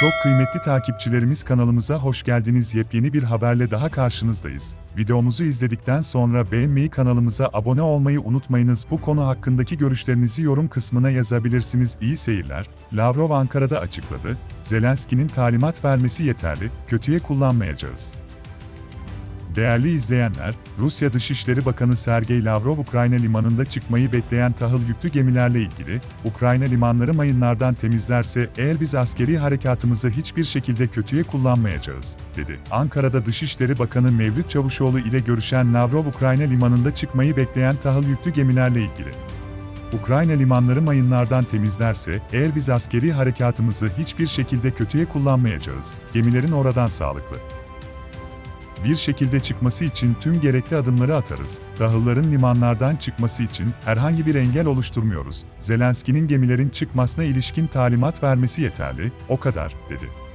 Çok kıymetli takipçilerimiz kanalımıza hoş geldiniz. Yepyeni bir haberle daha karşınızdayız. Videomuzu izledikten sonra beğenmeyi kanalımıza abone olmayı unutmayınız. Bu konu hakkındaki görüşlerinizi yorum kısmına yazabilirsiniz. İyi seyirler. Lavrov Ankara'da açıkladı. Zelenski'nin talimat vermesi yeterli, kötüye kullanmayacağız. Değerli izleyenler, Rusya Dışişleri Bakanı Sergey Lavrov Ukrayna limanında çıkmayı bekleyen tahıl yüklü gemilerle ilgili, Ukrayna limanları mayınlardan temizlerse eğer biz askeri harekatımızı hiçbir şekilde kötüye kullanmayacağız, dedi. Ankara'da Dışişleri Bakanı Mevlüt Çavuşoğlu ile görüşen Lavrov Ukrayna limanında çıkmayı bekleyen tahıl yüklü gemilerle ilgili. Ukrayna limanları mayınlardan temizlerse, eğer biz askeri harekatımızı hiçbir şekilde kötüye kullanmayacağız, gemilerin oradan sağlıklı bir şekilde çıkması için tüm gerekli adımları atarız. Tahılların limanlardan çıkması için herhangi bir engel oluşturmuyoruz. Zelenski'nin gemilerin çıkmasına ilişkin talimat vermesi yeterli, o kadar, dedi.